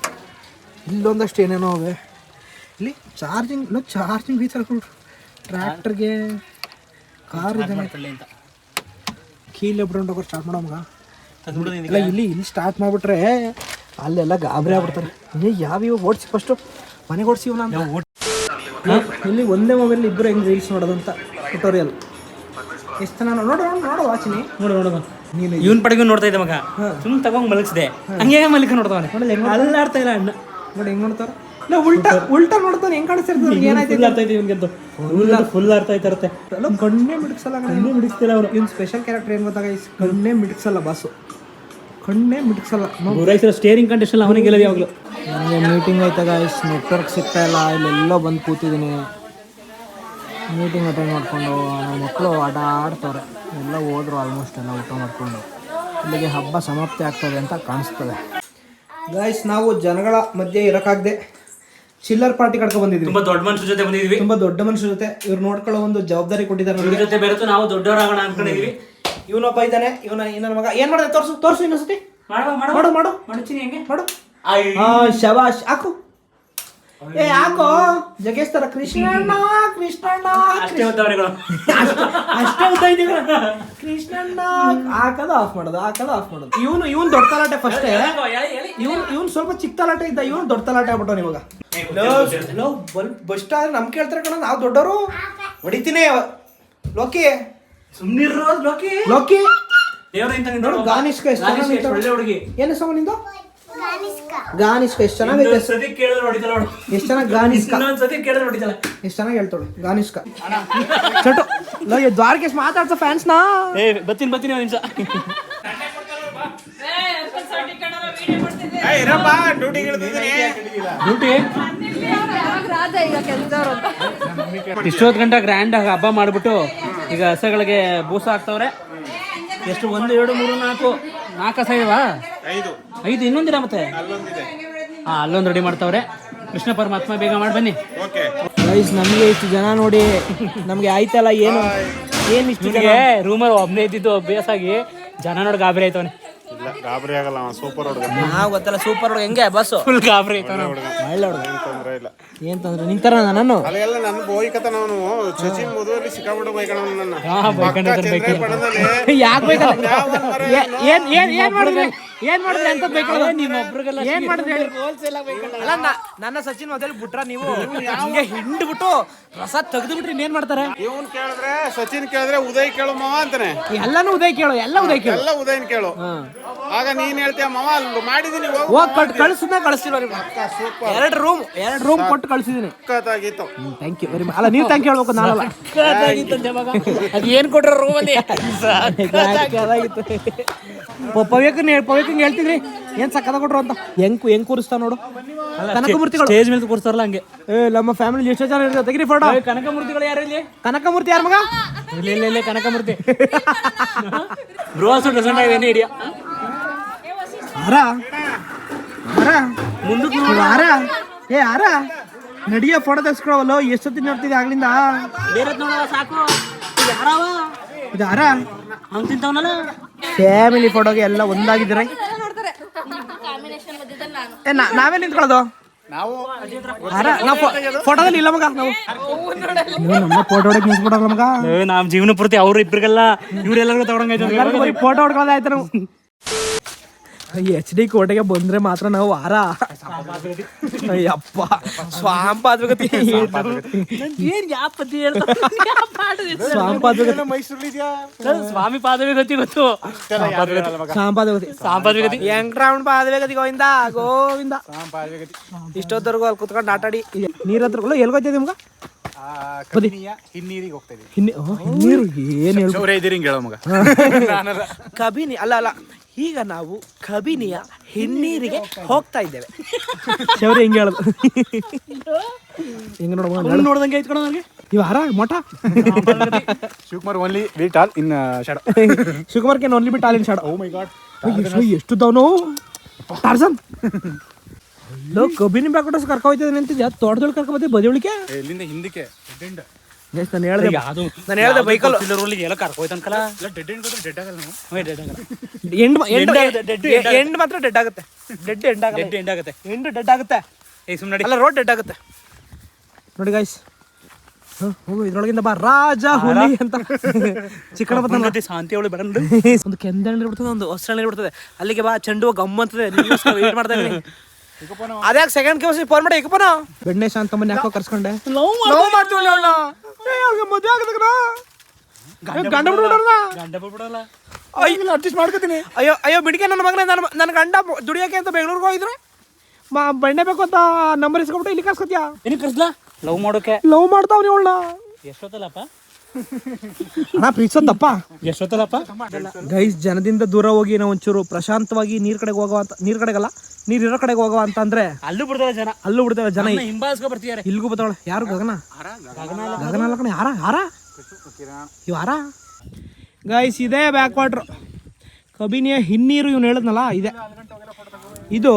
ಇಲ್ಲೊಂದಷ್ಟು ಏನೇನೋ ಅವೆ. ಇಲ್ಲಿ ಚಾರ್ಜಿಂಗ್ ಇನ್ನೂ ಚಾರ್ಜಿಂಗ್ ಐತಲ್ಲ ಟ್ರ್ಯಾಕ್ಟರ್ಗೆ ಕಾರ್ ಅಂತ. ಕೀಲ್ ಬಿಡ್ಕೊಂಡು ಸ್ಟಾರ್ಟ್ ಮಾಡೋ ಮಗ ತಂದ್ಬಿಡು ಇಲ್ಲ ಇಲ್ಲಿ ಇಲ್ಲಿ ಸ್ಟಾರ್ಟ್ ಮಾಡಿಬಿಟ್ರೆ ಅಲ್ಲೆಲ್ಲ ಗಾಬರಿ ಆಗ್ಬಿಡ್ತಾರೆ. ಏ ಯಾವ ಇವಾಗ ಓಡಿಸಿ ಫಸ್ಟು ಮನೆಗೆ ಓಡಿಸಿ ನಾನು ಇಲ್ಲಿ ಒಂದೇ ಮೊಬೈಲ್ ಇಬ್ಬರು ಹೆಂಗೆ ರೀಲ್ಸ್ ನೋಡೋದಂತ ಅಂತ ಟ್ಯುಟೋರಿಯಲ್ ಎಷ್ಟು ಜನ ನೋಡು ನೋಡು ನೋಡು ವಾಚಿನಿ ನೋಡು ನೋಡು ನೀನು ಇವನ್ ಪಡೆಗೂ ನೋಡ್ತಾ ಇದ್ದೆ ಮಗ. ಸುಮ್ ತಗೊಂಡ್ ಮಲಗಿಸಿದೆ. ಹಂಗೆ ಮಲಿಕ ನೋಡ್ತಾವನೆ. ಅಲ್ಲಾಡ್ತಾ ಇಲ್ಲ ಅಣ್ಣ. ನೋಡಿ ಹೆಂಗ್ ನೋಡ್ತಾರ ಇಲ್ಲ ಉಲ್ಟಾ ಉಲ್ಟಾ ನೋಡ್ತಾನೆ ಹೆಂಗ್ ಕಾಣಿಸ್ತಿರ್ತದೆ ಏನಾಯ್ತು ಫುಲ್ ಅರ್ಥ ಐತೆ ಇವನ್ಗಂತೂ. ಫುಲ್ ಅರ್ಥ ಆಯ್ತಾ ಇರುತ್ತೆ ಎಲ್ಲ ಕಣ್ಣೇ ಮಿಡ್ಸಲ್ಲ ಕಣ್ಣೇ ಮಿಡಿಸ್ತಿಲ್ಲ ಅವರು ಇವ್ನ ಸ್ಪೆಷಲ್ ಕ್ಯಾರೆಕ್ಟರ್ ಏನು ಗೊತ್ತಾಗ? ಕಣ್ಣೇ ಮಿಡಿಸಲ್ಲ ಬಾಸು ಕಣ್ಣೇ ಮಿಡಿಸಲ್ಲ ಗುರಾಯಿಸಿರೋ ಸ್ಟೇರಿಂಗ್ ಕಂಡೀಷನ್ ಅವನಿಗೆ ಗೆಲ್ಲೋದು ಯಾವಾಗಲೂ. ನನಗೆ ಮೀಟಿಂಗ್ ಆಯ್ತಾಗ ಇಷ್ಟು ನೆಟ್ವರ್ಕ್ ಸಿಗ್ತಾ ಇಲ್ಲ ಇಲ್ಲೆಲ್ಲೋ ಬಂದು ಕೂತಿದ್ದೀನಿ. ಮೀಟಿಂಗ್ ಅಟೆಂಡ್ ಮಾಡಿಕೊಂಡು ನಮ್ಮ ಮಕ್ಕಳು ಆಟ ಆಡ್ತವ್ರೆ. ಎಲ್ಲ ಹೋದ್ರು ಆಲ್ಮೋಸ್ಟ್ ಎಲ್ಲ ಊಟ ಮಾಡಿಕೊಂಡು. ಇಲ್ಲಿಗೆ ಹಬ್ಬ ಸಮಾಪ್ತಿ ಆಗ್ತದೆ ಅಂತ ಕಾಣಿಸ್ತದೆ. ಗಾಯ್ಸ್ ನಾವು ಜನಗಳ ಮಧ್ಯೆ ಇರೋಕ್ಕಾಗದೆ. ಚಿಲ್ಲರ್ ಪಾರ್ಟಿ ಕಡ್ಕೊಂಡು ಬಂದಿದ್ವಿ. ತುಂಬಾ ದೊಡ್ಡ ಮನುಷ್ಯರ ಜೊತೆ ಬಂದಿದ್ವಿ. ತುಂಬಾ ದೊಡ್ಡ ಮನುಷ್ಯರ ಜೊತೆ. ಇವ್ರು ನೋಡ್ಕೊಳ್ಳೋ ಒಂದು ಜವಾಬ್ದಾರಿ ಕೊಟ್ಟಿದ್ದಾರೆ ಇವ್ರ ನಮಗೆ. ಜೊತೆ ಬೆರೆತು ನಾವು ದೊಡ್ಡವರಾಗೋಣ ಅನ್ಕೊಂಡಿದ್ವಿ. ಇವನೊಬ್ಬ ಇದ್ದಾನೆ ಇವನ ಇನ್ನ ಮಗ. ಏನ್ ಮಾಡಿದೆ? ತೋರ್ಸು ತೋರ್ಸು ಇನ್ನೊಂದ್ಸತಿ. ಮಾಡು ಮಾಡು ಮಾಡು. ಮಾಡುತ್ತೀನಿ ಹೆಂಗೆ? ಮಾಡು. ಆ ಹಾ ಶಬಾಷ್. ಹಾಕು. ಏ ಯಾಕೋ? ಜಗೇಶ್ ತರ ಕೃಷ್ಣಣ್ಣ ಕೃಷ್ಣಣ್ಣ ಅಷ್ಟೇ ಓದ್ತವ್ರೆಗಳು ಅಷ್ಟೇ ಉದ್ದ ಇದೀವಿ ಕೃಷ್ಣಣ್ಣ ಹಾಕೋದು ಆಫ್ ಮಾಡೋದು ಹಾಕೋದು ಆಫ್ ಮಾಡೋದು. ಇವನು ಇವನು ದೊಡ್ಡ ತಲಾಟೆ ಫಸ್ಟ್ ಇವನ್ ಇವನ್ ಸ್ವಲ್ಪ ಚಿಕ್ಕ ತಲಾಟೆ ಇದ್ದ ಇವನು ದೊಡ್ಡ ತಲಾಟೆ ಆಗ್ಬಿಟ್ಟವ್ ಇವಾಗ. ಲೋ ಬಸ್ ಆದ್ರೆ ನಮ್ ಕೇಳ್ತಾರೆ ಕಣ ನಾವು ದೊಡ್ಡವರು ಹೊಡಿತೀನಿ. ಲೋಕಿ. ಸುಮ್ನಿರೋ ಲೋಕಿ. ಲೋಕಿ. ದೇವ್ರ ನೋಡು ಗಾನಿಷ್ಕ ಒಳ್ಳೆ ಹುಡುಗಿ. ಏನು ಸಮ ನಿಂದು? ಗಾನಿಷ್ಕ. ಎಷ್ಟು ಚೆನ್ನಾಗೈತೆ ಸತಿ ಕೇಳಿದ್ರೆ ಹೊಡಿತಾಳ ಎಷ್ಟು ಚೆನ್ನಾಗಿ ಗಾನಿಸ್ಕ ಇನ್ನೊಂದು ಸತಿ ಕೇಳಿದ್ರೆ ಹೊಡಿತಾಳ. ಎಷ್ಟು ಚೆನ್ನಾಗಿ ಹೇಳ್ತಾಳು. ಗಾನಿಸ್ಕ ಚಟು. ಲೋ ಈ ದ್ವಾರಕೇಶ್ ಫ್ಯಾನ್ಸ್ ಫ್ಯಾನ್ಸ್ನಾ ಏ ಬತ್ತೀನಿ ಬತ್ತೀನಿ ಒಂದ್ ನಿಮಿಷ. ಡ್ಯೂಟಿ ಇಷ್ಟೊತ್ತು ಗಂಟೆ ಗ್ರ್ಯಾಂಡ್ ಆಗಿ ಹಬ್ಬ ಮಾಡ್ಬಿಟ್ಟು ಈಗ ಹಸಗಳಿಗೆ ಬೂಸ ಹಾಕ್ತವ್ರೆ. ಎಷ್ಟು ಒಂದು ಎರಡು ಮೂರು ನಾಲ್ಕು ನಾಲ್ಕು ಹಸ ಇವಾ ಐದು. ಐದು ಇನ್ನೊಂದಿಲ್ಲ ಮತ್ತೆ? ಹಾ ಅಲ್ಲೊಂದು ರೆಡಿ ಮಾಡ್ತಾವ್ರೆ. ಕೃಷ್ಣ ಪರಮಾತ್ಮ ಬೇಗ ಮಾಡಿ ಬನ್ನಿ. ಪ್ರೈಸ್ ಗೈಸ್ ನಮಗೆ ಇಷ್ಟು ಜನ ನೋಡಿ ನಮಗೆ ಆಯ್ತಲ್ಲ ಏನು? ಏನು ಇಷ್ಟು ರೂಮಲ್ಲಿ ಒಬ್ಬನೇ ಇದ್ದಿದ್ದು ಅಭ್ಯಾಸ ಆಗಿ ಜನ ನೋಡಿ ಗಾಬರಿ ಆಯ್ತವನೆ. ಗಾಬರಿ ಆಗಲ್ಲ ಅವ ಸೂಪರ್ ಹುಡುಗ. ನಾವು ಗೊತ್ತಲ್ಲ ಸೂಪರ್ ಹುಡುಗ ಹೆಂಗೆ ಬಸ್ಸು ಫುಲ್ ಗಾಬರಿ ಒಳ್ಳೆ ಹುಡುಗ. ಏನು ತೊಂದ್ರೆ ಇಲ್ಲ. ಏನ್ ತಂದ್ರೆ? ನಿಂತಾರ ನಾನು? ಅಲ್ಲೆಲ್ಲ ನನ್ನ ಬೋಯ್ಕತ ನಾನು ಸಚಿನ್ ಮದುವೆಯಲ್ಲಿ ಸಿಕ್ಕಾಬಿಟ್ಟು ಬೈಕಣ ನನ್ನ. ಯಾಕೆ ಬೇಕಲ್ಲ ಏನ್ ಏನ್ ಏನ್ ಮಾಡಿದ್ರಿ? ಏನ್ ಮಾಡಿದ್ರಿ? ಅಂತ ಬೇಕಲ್ಲ ನಿಮ್ಮ ಒಬ್ರಿಗೆಲ್ಲ ಏನ್ ಮಾಡಿದ್ರೆ ಹೇಳಿ? ಅಲ್ಲ ನನ್ನ ಸಚಿನ್ ಮೊದಲು ಬಿಟ್ರ ನೀವು ಹಿಂಗೆ ಬಿಟ್ಟು ರಸ ತೆಗೆದು ಬಿಟ್ರಿ ಏನ್ ಮಾಡ್ತಾರೆ? ಇವನ್ ಕೇಳಿದ್ರೆ ಸಚಿನ್ ಕೇಳಿದ್ರೆ ಉದಯ್ ಕೇಳು ಮಾವ ಅಂತಾನೆ. ಎಲ್ಲಾನು ಉದಯ್ ಕೇಳು ಎಲ್ಲ ಉದಯ್ ಕೇಳು. ಎಲ್ಲ ಉದಯನ್ ಕೇಳು. ಆಗ ನೀನ್ ಹೇಳ್ತೀಯ ಮಾವ ಅಲ್ಲಿ ಮಾಡಿದೀನಿ ಹೋಗು ಹೋಗ್ ಕಟ್ ಕಳಿಸಿದ್ನ ನೀವು ಎರಡು ರೂಮ್ ಎರಡು ರೂಮ್ ಕೊಟ್ಟು ಕಳಿಸಿದೀನಿ. ಸಖತ್ತಾಗಿತ್ತು. ಥ್ಯಾಂಕ್ ಯು ವೆರಿ ಮಚ್ ಅಲ್ಲ ನೀವು ಥ್ಯಾಂಕ್ ಹೇಳ್ಬೇಕು ನಾನಲ್ಲ. ಅದ್ ಏನ್ ಕೊಟ್ರ ರೂಮಲ್ಲಿ ಅದಾಗಿತ್ತು ಪವ್ಯಕನ್ ಪವ್ಯಕನ್ ಹೇಳ್ತಿದ್ರಿ. ಏನ್ ಸಕ್ಕದ ಕೊಟ್ರು ಅಂತ? ಹೆಂಗ್ ಹೆಂಗ್ ಕೂರಿಸ್ತಾ ನೋಡು. ಕನಕಮೂರ್ತಿಗಳು ಸ್ಟೇಜ್ ಮೇಲೆ ಕೂರಿಸ್ತಾರಲ್ಲ ಹಂಗೆ. ಏ ನಮ್ಮ ಫ್ಯಾಮಿಲಿ ಎಷ್ಟೋ ಜನ ಇರ್ತದೆ ತೆಗಿರಿ ಫೋಟೋ ಕನಕಮೂರ್ತಿಗಳು ಯಾರು ಇಲ್ಲಿ? ಕನಕಮೂರ್ತಿ ಯಾರ ಮಗ? ಇಲ್ಲ ಇಲ್ಲ ಇಲ್ಲ ಕನಕಮೂರ್ತಿ ಬ್ರೋಸ್ ಡಸಂಟ್ ಏನೇ ಹಾರ ಆರ ಮುಂದಕ್ಕೆ ಆರ ಏ ಆರ ನಡಿಯ ಫೋಟೋ ತೆಗ್ಸ್ಕೊಳವಲ್ಲ ಎಷ್ಟೊತ್ತಿ ನೋಡ್ತಿದ್ದೆ ಆಗ್ಲಿಂದ? ಬೇರೆ ನೋಡ ಸಾಕು. ಇದು ಅವ್ನು ತಿಂತವನಲ್ಲ? ಫ್ಯಾಮಿಲಿ ಫೋಟೋಗೆ ಎಲ್ಲ ಒಂದಾಗಿದ್ದೀರ? ಏ ನಾ- ನಾವೇ ನಿಂತ್ಕೊಳ್ಳೋದು? ನಾವು ಫೋಟೋದಲ್ಲಿ ಇಲ್ಲ ಮಗ ನಾವು. ನಮ್ಮ ಫೋಟೋ ನಿಂತ್ಬಿಡೋಲ್ಲ ಮಗ. ಜೀವನ ಪೂರ್ತಿ ಅವ್ರು ಇಬ್ರಿಗೆಲ್ಲ ಇವ್ರೆಲ್ಲರಿಗೂ ತಗೊಂಡಂಗೈತೆ ಬರೀ ಫೋಟೋ ಹೊಡ್ಕೊಳ್ಳೋದಾಯ್ತು ನಾವು. ಎಚ್ ಡಿ ಕೋಟೆಗೆ ಬಂದ್ರೆ ಮಾತ್ರ ನಾವು ವಾರ. ಅಯ್ಯಪ್ಪ ಸ್ವಾಂಪಾದ್ರಗತಿ ಏನ್ ಯಾವ ಪದ್ಯ ಸ್ವಾಂಪಾದ್ವಗತಿ ಸ್ವಾಮಿ ಪಾದವಿ ಗತಿ ಗೊತ್ತು ಸ್ವಾಂಪಾದ್ವಗತಿ ಸಾಂಪಾದ್ವಿ ಗತಿ ಎಂಟ್ರೌಂಡ್ ಪಾದವೇಗತಿ ಗೋವಿಂದ ಗೋವಿಂದ. ಇಷ್ಟೊತ್ತವರೆಗೂ ಅಲ್ಲಿ ಕುತ್ಕೊಂಡು ಆಟಾಡಿ. ನೀರ್ ಹತ್ರ ಎಲ್ಗೋಯ್ತದೆ ನಿಮ್ಗ? ಹಿನ್ನೀರಿಗೆ ಹೋಗ್ತಾ ಹಿನ್ನೀರು ಏನ್ ಕಬಿನಿ ಅಲ್ಲ ಅಲ್ಲ. ಈಗ ನಾವು ಕಬಿನಿಯ ಹಿನ್ನೀರಿಗೆ ಹೋಗ್ತಾ ಇದ್ದೇವೆ. ಶೌರ್ಯ ಹಿಂಗೆ ಹೇಳೋದು. ಹಿಂಗೆ ನೋಡ ನೋಡ್ದಂಗೆ ಐತ್ಕೊಳ ನನಗೆ. ಇವ ಹರ ಮಠ? Shivakumar only wait all in shadow ಶಿವಕುಮಾರ್ಗೆ only all in shadow my god ಎಷ್ಟು ದವನು ಟಾರ್ಸನ್ ಲೋ ಕಬಿನಿ ಬ್ಯಾಕೊಟ್ಟಸ್ ಕರ್ಕೊ ಹೋಯ್ತಿದ್ದೀನಿ ಅಂತ ತೋಟದೊಳಗೆ ಕರ್ಕೊ ಬದಿ ಒಳಗೆ ಇಲ್ಲಿಂದ ಹಿಂದಕ್ಕೆ ಡೆಡ್ ನಾನು ಹೇಳ್ದೆ ಅದು ನಾನು ಹೇಳ್ದೆ ಬೈಕಲ್ ರೋಲಿಗೆ ಎಲ್ಲ ಕರ್ಕೋಯ್ತನ್ಕಲ್ಲ ಡೆಡ್ ಎಂಡ್ ಡೆಡ್ ಆಗಲ್ಲ ನಾವು. ಡೆಡ್ ಆಗಲ್ಲ. ಎಂಡ್ ಎಂಡ್ end ಎಂಡ್ ಮಾತ್ರ ಡೆಡ್ ಆಗುತ್ತೆ. ಡೆಡ್ ಎಂಡ್ ಆಗಲ್ಲ. ಡೆಡ್ ಎಂಡ್ ಆಗುತ್ತೆ. ಎಂಡ್ ಡೆಡ್ ಆಗುತ್ತೆ. ಏ ಸುಮ್ಮನೆ ಅಲ್ಲ ರೋಡ್ ಡೆಡ್ ಆಗುತ್ತೆ. ನೋಡಿ ಗಾಯ್ಸ್ ಹೋಗು ಇದ್ರೊಳಗಿಂದ ಬಾ. ರಾಜ ಹುಲಿ ಅಂತ. (laughs) ಚಿಕ್ಕಣ ಬಂದ ಶಾಂತಿ ಅವಳು ಬರಂದು (laughs) ಒಂದು ಕೆಂದಣ್ಣ ಬಿಡ್ತದೆ ಒಂದು ಹೊಸಣ್ಣಿ ಬಿಡ್ತದೆ. ಅಲ್ಲಿಗೆ ಬಾ ಚೆಂಡು ಗಮ್ಮಂತದೆ ಮಾಡ್ತಾ ಇದೀನಿ ಅದ್ಯಾಕೆ ಸೆಕೆಂಡ್ ಕೇಸ್ ಫೋನ್ ಮಾಡಿ ಇಕಪ್ಪನ ಬೆಣ್ಣೆ ಮನೆ ಯಾಕೋ ಕರ್ಸ್ಕೊಂಡೆ? ಲವ್ ಮಾಡ್ತೀವಲ್ಲ ಅವಳನ್ನ ಏ ಅವ್ಳಿಗೆ ಮದುವೆ ಆಗದಕ್ಕನ? ಗಂಡ ಬಿಡ್ಬಿಡೋಣ ಗಂಡ ಬಿಡ್ಬಿಡಲ್ಲ ಅಯ್ಯೋ ಅಡ್ಜಸ್ಟ್ ಮಾಡ್ಕೋತೀನಿ. ಅಯ್ಯೋ ಅಯ್ಯೋ ಬಿಡಿಕೆ ನನ್ನ ಮಗನೇ ನನ್ನ ನನ್ನ ಗಂಡ ದುಡಿಯಕ್ಕೆ ಅಂತ ಬೆಂಗಳೂರಿಗೆ ಹೋಗಿದ್ರು? ಮಾ ಬೆಣ್ಣೆ ಬೇಕು ಅಂತ ನಂಬರ್ ಇಸ್ಕೊಬಿಟ್ಟು ಇಲ್ಲಿ ಕರ್ಸ್ಕೊತೀಯ? ಏನಕ್ಕೆ ಕರ್ಸ್ಲಾ ಲವ್ ಮಾಡೋಕೆ. ಲವ್ ಮಾಡ್ತಾವ್ರಿ ಅವಳನ್ನ. ಎಷ್ಟೊತ್ತಲ್ಲಪ್ಪ? ಅಣ್ಣ ಪ್ರೀತಿಸೋದಪ್ಪ ಎಷ್ಟೊತ್ತಲ್ಲಪ್ಪ ಗೈಸ್ ಜನದಿಂದ ದೂರ ಹೋಗಿ ನಾವು ಒಂಚೂರು ಪ್ರಶಾಂತವಾಗಿ ನೀರ್ ಕಡೆಗೆ ಹೋಗುವ ಅಂತ ನೀರ್ ಕಡೆಗಲ್ಲ ನೀರ್ ಇರೋ ಕಡೆಗೆ ಹೋಗುವ ಅಂತ ಅಂದ್ರೆ ಅಲ್ಲೂ ಬಿಡ್ತಾರೆ ಜನ. ಅಲ್ಲೂ ಬಿಡ್ತಾರೆ ಜನ ಹಿಂಬಾಲಿಸ್ಕೊ ಬರ್ತಿದ್ದಾರೆ. ಇಲ್ಗೂ ಬರ್ತಾವಳೆ ಯಾರು? ಗಗನ? ಗಗನ ಅಲ್ಲ. ಕಣ. ಯಾರ? ಯಾರ? ಇವ್ ಯಾರ? ಗೈಸ್ ಇದೇ ಬ್ಯಾಕ್ ವಾಟ್ರ್ ಕಬಿನಿಯ ಹಿನ್ನೀರು ಇವ್ನು ಹೇಳಿದ್ನಲ್ಲ ಇದೆ. ಇದು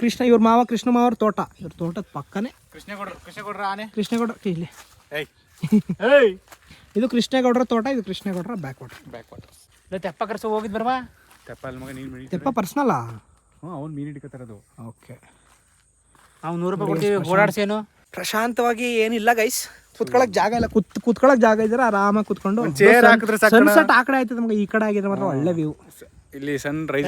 ಕೃಷ್ಣ ಇವ್ರ ಮಾವ ಕೃಷ್ಣ ಮಾವರ ತೋಟ. ಇವ್ರ ತೋಟದ ಪಕ್ಕನೇ ಕೃಷ್ಣೇಗೌಡ್ರು ಕೃಷ್ಣೇಗೌಡ್ರ ಆನೆ. ಕೃಷ್ಣೇಗೌಡ್ರ ಇಲ್ಲಿ. ಇದು ಕೃಷ್ಣೇಗೌಡರ ತೋಟ ಇದು ಕೃಷ್ಣೇಗೌಡರ ಬ್ಯಾಕ್ ವಾಟರ್ ಬ್ಯಾಕ್ ವಾಟರ್ ಇಲ್ಲ ತೆಪ್ಪ ಕರ್ಸೋ ಹೋಗಿದ್ ಬರ್ವಾ? ತೆಪ್ಪ ಅಲ್ಲಿ ಮಗ ನೀನು ಮೀನು ತೆಪ್ಪ ಪರ್ಸ್ನಲ್ಲ ಹ್ಞೂ ಅವ್ನು ಮೀನು ಹಿಡ್ಕೋತಾರದು ಓಕೆ. ಅವ್ನು ನೂರು ರೂಪಾಯಿ ಕೊಡ್ತೀವಿ ಓಡಾಡ್ಸೇನು ಪ್ರಶಾಂತವಾಗಿ ಏನಿಲ್ಲ ಗೈಸ್ ಕುತ್ಕೊಳಕ್ ಜಾಗ ಇಲ್ಲ. ಕುತ್ ಕುತ್ಕೊಳಕ್ ಜಾಗ ಇದ್ರೆ ಆರಾಮಾಗಿ ಕುತ್ಕೊಂಡು ಚೇರ್ ಹಾಕಿದ್ರೆ. ಸನ್ಸೆಟ್ ಆ ಕಡೆ ಆಯ್ತದೆ ನಮಗೆ ಈ ಕಡೆ ಆಗಿದೆ ಮಾತ್ರ ಒಳ್ಳೆ ವ್ಯೂ ಇಲ್ಲಿ ಸನ್ ರೈಸ್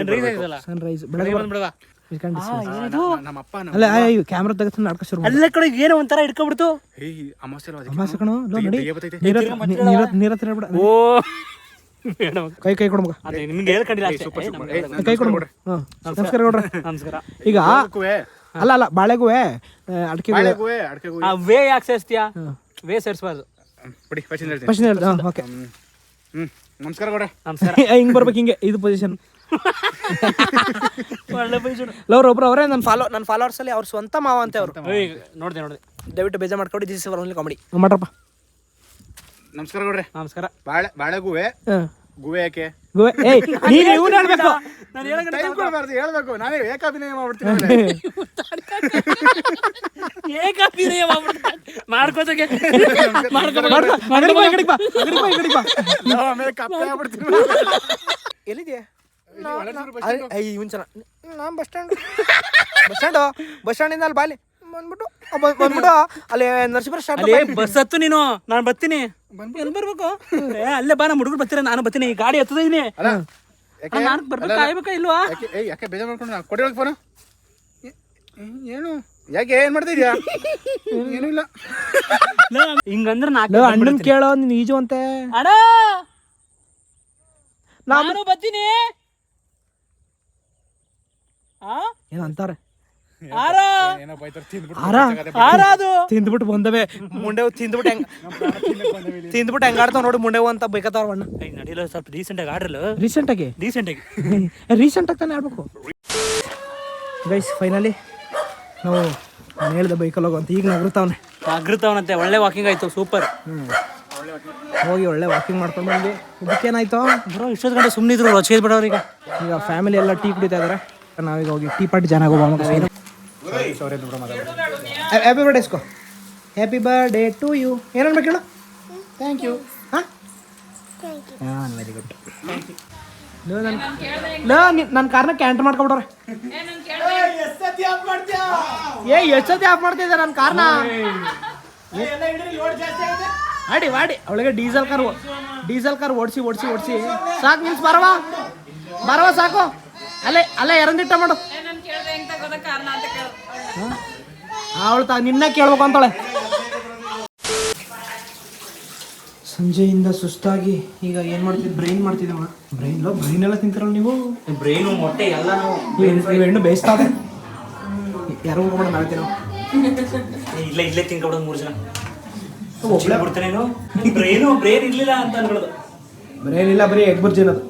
ಸನ್ ರೈಸ್ ಬೆಳಗ್ಗೆ ಅಲ್ಲ ಕ್ಯಾಮ್ರಾ ತೆಗೆದು ನಾಟಕ ಶುರು ಮಾಡಿ. ಅಲ್ಲೇ ಕಡೆ ಏನೋ ಒಂಥರ ಅಮಾಸ ಕಣೋ. ನೀರ ಹತ್ರ ಬಿಡ ಓ ಕೈ ಕೈ ಕೊಡು ಮಗ ಅದೇ ನಿಮ್ಗೆ ಹೇಳ್ಕೊಂಡಿಲ್ಲ ಅಷ್ಟೇ. ಏ, ಕೈ ಕೊಡು ಮಗ ಹಾಂ ನಮಸ್ಕಾರ ನಮಸ್ಕಾರ. ಈಗ ಅಲ್ಲ ಅಲ್ಲ ಬಾಳೆಗುವೆ. ಅಡಿಕೆ ಬಾಳೆಗುವೆ, ಅಡ್ಕೆಗುವೆ. ಆ ವೇ ಯಾಕೆ ಸೇರಿಸ್ತೀಯಾ? ವೇ ಸೇರಿಸ್ಬಾರ್ದು. ಬಿಡಿ ಫಸ್ಟ್ ಓಕೆ ನಮಸ್ಕಾರ (laughs) ಹಿಂಗೆ ಬರ್ಬೇಕು ಹಿಂಗೆ ಇದು ಪೊಸಿಷನ್ ಒಳ್ಳೆ ಪೈಸು ಲವ್ರ ಒಬ್ರು ಅವರೇ ನನ್ನ ಫಾಲೋ ನನ್ನ ಫಾಲೋವರ್ಸ್ ಅಲ್ಲಿ ಅವ್ರ ಸ್ವಂತ ಮಾವ ಅಂತ ಅವರು ನೋಡಿದೆ ನೋಡಿದೆ. ದಯವಿಟ್ಟು ಬೇಜಾರು ಮಾಡ್ಕೊಡಿ ದಿಸ್ ಓನ್ಲಿ ಕಾಮಿಡಿ ಮಾಡ್ರಪ್ಪ. ನಮಸ್ಕಾರ ಗೌಡ್ರೆ. ನಮಸ್ಕಾರ. ಬಾಳೆ ಬಾಳೆ ಗುವೆ. ಗುವೆ ಯಾಕೆ? ಗುವೆ ಏಯ್ (laughs) ನೀನು ಇವ್ನು ಹೇಳ್ಬೇಕು. ಟೈಮ್ ಕೊಡಬಾರ್ದು ಹೇಳ್ಬೇಕು. ನಾನೇ ಏಕಾಭಿನಯ ಮಾಡ್ಬಿಡ್ತೀನಿ. (laughs) ಏಕಾಭಿನಯ ಮಾಡ್ಕೋ ಮಾಡ್ಕೋ ಅಂಗಡಿ ಬಾ ಅಂಗಡಿ ಬಾ ಅಂಗಡಿ ಬಾ ಅಂಗಡಿ ಬಾ. ನಾವು ಆಮೇಲೆ ಕಪ್ಪೆ ಆಗ್ಬಿಡ್ತೀನಿ ಎಲ್ಲಿದೆಯಾ? ಇವನ್ ಚೆನ್ನ ನಾನು bus stand bus stand? (laughs) Bus ಸ್ಟ್ಯಾಂಡಿಂದ ಅಲ್ಲಿ ಬಾಲಿ ಬಂದ್ಬಿಟ್ಟು ಅ, ಬಂದ್- ಬಂದ್ಬಿಟ್ಟು ಅಲ್ಲಿ ನರಸೀಪುರ ಸ್ಟ್ಯಾಂಡ್ ಅಲ್ಲೇ ಬಸ್ ಹತ್ತು ನೀನು. ನಾನು ಬರ್ತೀನಿ. ಎಲ್ಲಿ ಬರ್ಬೇಕು? ಏ ಅಲ್ಲೇ ಬಾ ನಮ್ಮ ಹುಡುಗರು ಬರ್ತೀರ ನಾನು ಬರ್ತೀನಿ. ಈ ಗಾಡಿ ಹತ್ತದಿನಿ ಅಲ್ಲ ಯಾಕೆ ನಾನು ಬರ್ಬೇಕು? ಕಾಯ್ಬೇಕಾ ಇಲ್ವಾ? ಯಾಕೆ ಏಯ್ ಯಾಕೆ ಬೇಜಾರು ಮಾಡ್ಕೊಂಡು ನಾ ಕೊಡಿ ಫೋನು ಏನು? ಯಾಕೆ ಏನ್ ಮಾಡ್ತಾ ಇದೀಯಾ? ಏನೂ ಇಲ್ಲ. ಹಿಂಗಂದ್ರೆ ಲೋ ನಾಲ್ಕು ಅಣ್ಣನ್ ಕೇಳೋ ನೀನು ಈಜು ಅಂತೆ. ಅಣ್ಣ ನಾನು ಬರ್ತೀನಿ. ಏನು ಅಂತಾರೆ ತಿಂದ್ಬಿಟ್ಟು ಬಂದವೆ. ಮುಂಡೆವು ತಿಂದ್ಬಿಟ್ಟು ಹೆಂಗ್ ತಿಂದ್ಬಿಟ್ಟು ಹೆಂಗಾಡ್ತಾವ ನೋಡಿ ಮುಂಡೆವು ಅಂತ ಬೇಕತ್ತಾವ ಅಣ್ಣ ನಡೀಲ ಸ್ವಲ್ಪ ರೀಸೆಂಟ್ ಆಗಿ ಆಡ್ರಲ್ಲ? ರೀಸೆಂಟ್ ಆಗಿ? ರೀಸೆಂಟ್ ಆಗಿ. ರೀಸೆಂಟ್ ಆಗಿ ತಾನೇ ಆಡ್ಬೇಕು. ಗೈಸ್ ಫೈನಲಿ ನಾವು ಹೇಳ್ದೆ ಬೈಕಲ್ಲಿ ಹೋಗೋ ಅಂತ ಈಗ ನಗರ್ತಾವನೆ. ಅಗ್ರತವನಂತೆ ಒಳ್ಳೆ ವಾಕಿಂಗ್ ಆಯ್ತು ಸೂಪರ್ ಹೋಗಿ ಒಳ್ಳೆ ವಾಕಿಂಗ್ ಮಾಡ್ಕೊಂಡು ಬಂದ್ವಿ. ಇದಕ್ಕೇನಾಯ್ತು? ಬ್ರೋ ಇಷ್ಟೊತ್ತು ಗಂಟೆ ಸುಮ್ಮನಿದ್ರು ರೊಚ್ಚಿಗೆ ಬಿಡೋರಿಗೆ ಈಗ. ಫ್ಯಾಮಿಲಿ ಎಲ್ಲ ಟೀ ಕುಡಿತಾ ಇದಾರೆ. ನಾವೀಗ ಹೋಗಿ ಟೀ ಪಾರ್ಟಿ ಚೆನ್ನಾಗಿ ಹೋಗೋಣ ಹ್ಯಾಪಿ ಬರ್ಡೇ ಇಸ್ಕೋ ಹ್ಯಾಪಿ ಬರ್ಡೇ ಟು ಯು ಏನನ್ಬೇಕು ಹೇಳು? ಥ್ಯಾಂಕ್ ಯು ಹಾಂ? ಹಾಂ ವೆರಿ ಗುಡ್ ನನ್ನ ಕಾರ್ನ ಕ್ಯಾಂಟಲ್ ಮಾಡ್ಕೊಬಿಟ್ರೆ ಏ ಎಷ್ಟೊತ್ತಿ ಆಫ್ ಮಾಡ್ತಿದ್ದೆ ನನ್ನ ಕಾರ್ನ. ಮಾಡಿ ಮಾಡಿ ಅವಳಿಗೆ ಡೀಸೆಲ್ ಕಾರ್ ಡೀಸೆಲ್ ಕಾರ್ ಓಡಿಸಿ ಓಡಿಸಿ ಓಡಿಸಿ. ಸಾಕು ನಿಲ್ಸ್ ಬರವಾ? ಬರವಾ ಸಾಕು. ಅಲ್ಲೇ ಅಲ್ಲೇ ಎರಂದಿಟ್ಟ ಮಾಡು. ನಾನು ಕೇಳ್ದೆ ಹೆಂಗ್ ತಗೋದ ಕಾರಣ ಅಂತ ಕೇಳ ಅವಳು ತ ನಿನ್ನ ಕೇಳ್ಬೇಕು ಅಂತಾಳೆ. ಸಂಜೆಯಿಂದ ಸುಸ್ತಾಗಿ ಈಗ ಏನು ಮಾಡ್ತಿದ್ವಿ ಬ್ರೈನ್ ಮಾಡ್ತಿದ್ದೀವ ಬ್ರೈನ್ ಬ್ರೈನ್ ಎಲ್ಲ ತಿಂತಾರಲ್ಲ ನೀವು? ಬ್ರೈನು ಮೊಟ್ಟೆ ಎಲ್ಲ ನೀವು ಹೆಣ್ಣು ಬೇಯಿಸ್ತಾವೆ ಇದೆ. ಯಾರು ಹೋಗೋಣ ಮಾಡ್ತೀವಿ ಇಲ್ಲ ಇಲ್ಲೇ ಇಲ್ಲೇ ತಿನ್ಕೊಬಿಡೋದು ಮೂರು ಜನ. ಒಬ್ಳೆ ಬಿಡ್ತಾನೇನು ಬ್ರೈನು ಬ್ರೈನ್ ಇರ್ಲಿಲ್ಲ ಅಂತ ಅನ್ಕೊಳ್ಳೋದು. ಬ್ರೈನ್ ಇಲ್ಲ ಬರೀ ಎಗ್ ಬುರ್ಜಿ ಅನ್ನೋದು.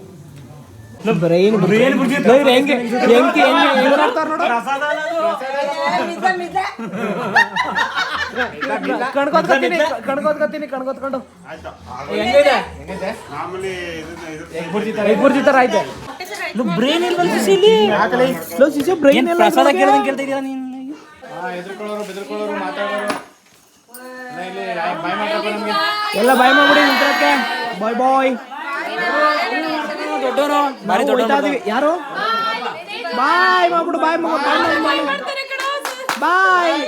ಬ್ರೈನ್ ಬ್ರೈನ್ ಹೆಂಗೆ ಹೆಂಗೆ ಹೆಂಗೆ ಹೆಂಗೆ ಮಾಡ್ತಾರೆ ನೋಡು. ಕಣ್ಕೋತ್ಕೊತೀನಿ ಕಣ್ಕೋತ್ಕೊತೀನಿ ಕಣ್ಕೋತ್ಕೊಂಡು ಹೆಂಗಿದೆ? ಎಗ್ ಬುರ್ಜಿ ಥರ ಐತೆ ಬ್ರೈನ್ ಇಲ್ವಲ್ಲ ಸಿಸಿ ಇಲ್ಲಿ ಲೋ ಸಿಸಿ ಬ್ರೈನ್ ಎಲ್ಲ ಪ್ರಸಾದ ಕೇಳ್ದಂಗೆ ಕೇಳ್ತಾ ಇದೀರಾ ನೀನು? ಎದುರ್ಕೊಳ್ಳೋರು ಬೆದರ್ಕೊಳ್ಳೋರು ಮಾತಾಡೋರು. ಎಲ್ಲ ಬಾಯ್ ಮಾಡ್ಬಿಡಿ ನಿಂತ್ರಕ್ಕೆ. ಬಾಯ್ ಬಾಯ್ ದೊಡ್ಡವನು ಬಾರಿ ದೊಡ್ಡ ಯಾರು? ಬಾಯ್ ಮಾಡ್ಬಿಡು ಬಾಯ್ ಮಗ. ಬಾಯ್ ಬಾಯ್.